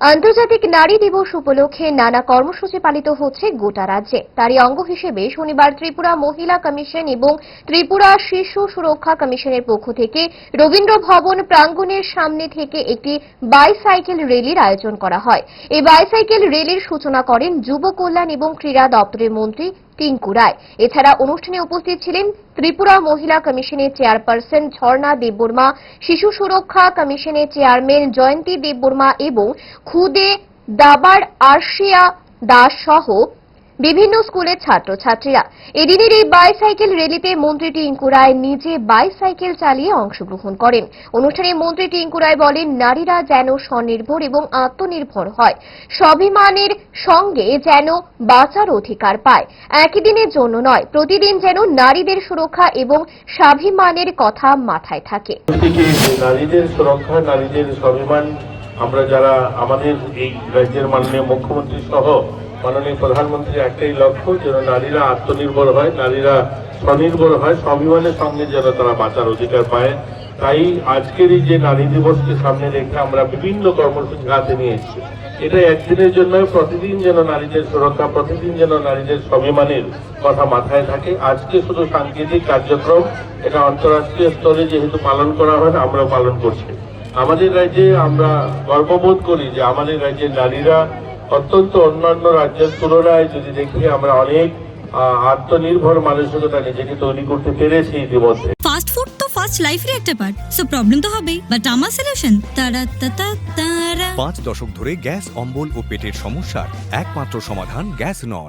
আন্তর্জাতিক নারী দিবস উপলক্ষে নানা কর্মসূচি পালিত হচ্ছে গোটা রাজ্যে। তারই অঙ্গ হিসেবে শনিবার ত্রিপুরা মহিলা কমিশন এবং ত্রিপুরা শিশু সুরক্ষা কমিশনের পক্ষ থেকে রবীন্দ্র ভবন প্রাঙ্গণের সামনে থেকে একটি বাইসাইকেল র্যালির আয়োজন করা হয়। এই বাইসাইকেল র্যালির সূচনা করেন যুব কল্যাণ এবং ক্রীড়া দপ্তরের মন্ত্রী টিঙ্কু রায় এছাড়া অনুষ্ঠানে উপস্থিত ছিলেন ত্রিপুরা মহিলা কমিশনের চেয়ারপারসন ঝর্ণা দেববর্মা শিশু সুরক্ষা কমিশনের চেয়ারম্যান জয়ন্তী দেববর্মা এবং খুদে দাবার আর্শিয়া দাস সহ বিভিন্ন স্কুলের ছাত্রছাত্রীরা এদিনের এই বাইসাইকেল র্যালিতে মন্ত্রী টিঙ্কু রায় নিজে বাইসাইকেল চালিয়ে অংশগ্রহণ করেন। অনুষ্ঠানে মন্ত্রী টিঙ্কু রায় বলেন, নারীরা যেন স্বনির্ভর এবং আত্মনির্ভর হয় স্বাভিমানের সঙ্গে যেন বাঁচার অধিকার পায়। একই দিনের জন্য নয়, প্রতিদিন যেন নারীদের সুরক্ষা এবং স্বাভিমানের কথা মাথায় থাকে। নারীদের সুরক্ষা, নারীদের স্বাভিমান, আমরা যারা আমাদের এই রাজ্যের মাননীয় মুখ্যমন্ত্রী সহ মাননীয় প্রধানমন্ত্রী একটাই লক্ষ্য, যেন নারীরা আত্মনির্ভর হয়, নারীরা স্বনির্ভর হয়, স্বাভিমানের সঙ্গে যেন তারা বাঁচার অধিকার পায়। তাই আজকের এই যে নারী দিবসকে সামনে রেখে আমরা বিভিন্ন কর্মসূচি হাতে নিয়েছি। এটা একদিনের জন্য প্রতিদিন যেন নারীদের সুরক্ষা, প্রতিদিন যেন নারীদের স্বাভিমানের কথা মাথায় থাকে। আজকে শুধু সাংকেতিক কার্যক্রম, এটা আন্তরাষ্ট্রীয় স্তরে যেহেতু পালন করা হয় আমরা পালন করছি। আমাদের রাজ্যে আমরা গর্ববোধ করি যে আমাদের রাজ্যের নারীরা অত্যন্ত অন্যান্য রাজ্যের তুলনায় যদি দেখি আমরা অনেক আত্মনির্ভর মানসিকতা নিজেকে তৈরি করতে পেরেছি ইতিমধ্যে। ফাস্ট ফুড তো ফাস্ট লাইফের একটা পার্ট সো প্রবলেম তো হবেই। বাট আমার সলিউশন তারা তারা তারা। পাঁচ দশক ধরে গ্যাস অম্বল ও পেটের সমস্যার একমাত্র সমাধান গ্যাস নল।